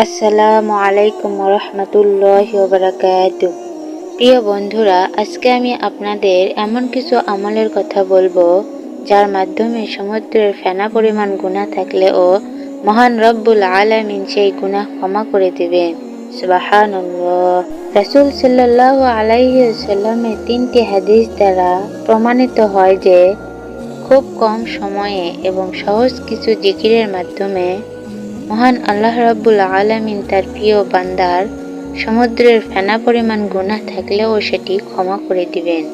আসসালামু আলাইকুম রহমতুল্লাহ বারাকাত। প্রিয় বন্ধুরা, আজকে আমি আপনাদের এমন কিছু আমলের কথা বলব, যার মাধ্যমে সমুদ্রের ফেনা পরিমাণ গুণা থাকলেও মহান রব্বুল আলামিন সেই গুনাহ ক্ষমা করে দেবেন। সুবাহানুল্লাহ। রাসুল সাল্লাহ আলাইসাল্লামের তিনটি হাদিস দ্বারা প্রমাণিত হয় যে, খুব কম সময়ে এবং সহজ কিছু জিকিরের মাধ্যমে মহান আল্লাহ রাব্বুল আলামিন তার প্রিয় বান্দার সমুদ্রের ফেনা পরিমাণ গুনাহ থাকলেও সেটি ক্ষমা করে দিবেন।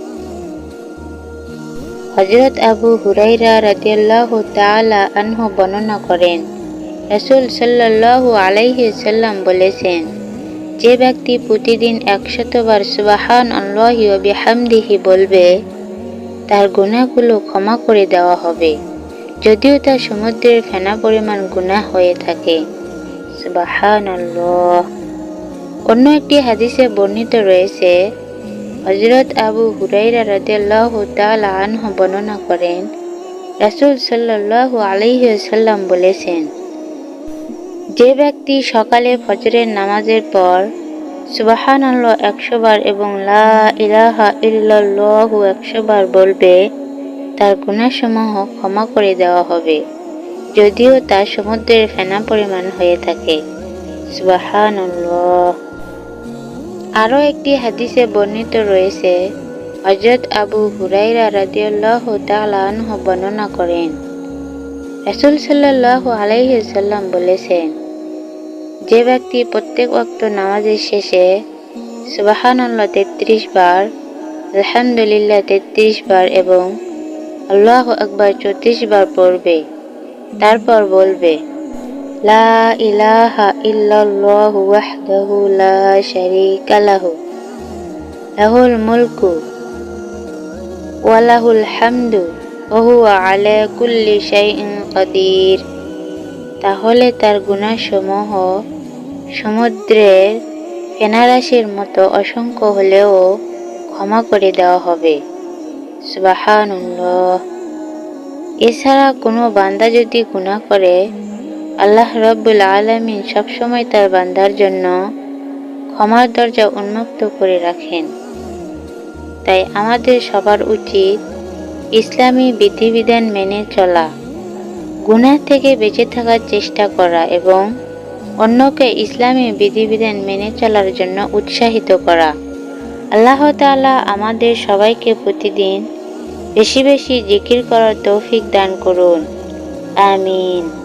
হজরত আবু হুরাইরা রাদিয়াল্লাহু তাআলা আনহু বর্ণনা করেন, রসুল সাল্লাল্লাহু আলাইহি সাল্লাম বলেছেন, যে ব্যক্তি প্রতিদিন একশতবার সুবাহান আল্লাহি বিহামদিহি বলবে, তার গুণাগুলো ক্ষমা করে দেওয়া হবে। যদিও তা সমুদ্রের ফেনা পরিমাণ গুণা হয়ে থাকে। অন্য একটি হাদিসে বর্ণিত রয়েছে হজরত আবু হুরাইরা রাদিয়াল্লাহ তাআলা আনহু বর্ণনা করেন, রাসূল সাল্লাল্লাহু আলাইহি সাল্লাম বলেছেন, যে ব্যক্তি সকালে ফজরের নামাজের পর সুবাহান আল্লাহ একশো বার এবং লা ইলাহা ইল্লাল্লাহু একশো বার বলবে তার গুণাসমূহ ক্ষমা করে দেওয়া হবে, যদিও তা সমুদ্রের ফেনা পরিমাণ হয়ে থাকে। আরও একটি হাদিসে বর্ণিত রয়েছে হজরত আবু হুরাইরা রাদিয়াল্লাহ তালাহ বর্ণনা করেন, রাসুল সাল্লাহ আলাইসাল্লাম বলেছেন, যে ব্যক্তি প্রত্যেক অক্ত নামাজের শেষে সুবাহান আল্লাহ তেত্রিশ বার, আলহামদুলিল্লাহ তেত্রিশ বার এবং আল্লাহ একবার চৌত্রিশ বার পড়বে। তারপর বলবে, লা ইলাহা লা লাহুল মুলকু কাদির। তাহলে তার গুণাসমূহ সমুদ্রের ফেনারাশির মতো অসংখ্য হলেও ক্ষমা করে দেওয়া হবে। সুবাহানুল্লাহ। এছাড়া কোনো বান্দা যদি গুণা করে, আল্লাহ রব্বুল আলমিন সবসময় তার বান্দার জন্য ক্ষমার দরজা উন্মুক্ত করে রাখেন। তাই আমাদের সবার উচিত ইসলামী বিধিবিধান মেনে চলা, গুনাহ থেকে বেঁচে থাকার চেষ্টা করা এবং অন্যকে ইসলামী বিধিবিধান মেনে চলার জন্য উৎসাহিত করা। আল্লাহ তালা আমাদের সবাইকে প্রতিদিন বেশি বেশি জিকির করার তৌফিক দান করুন। আমিন।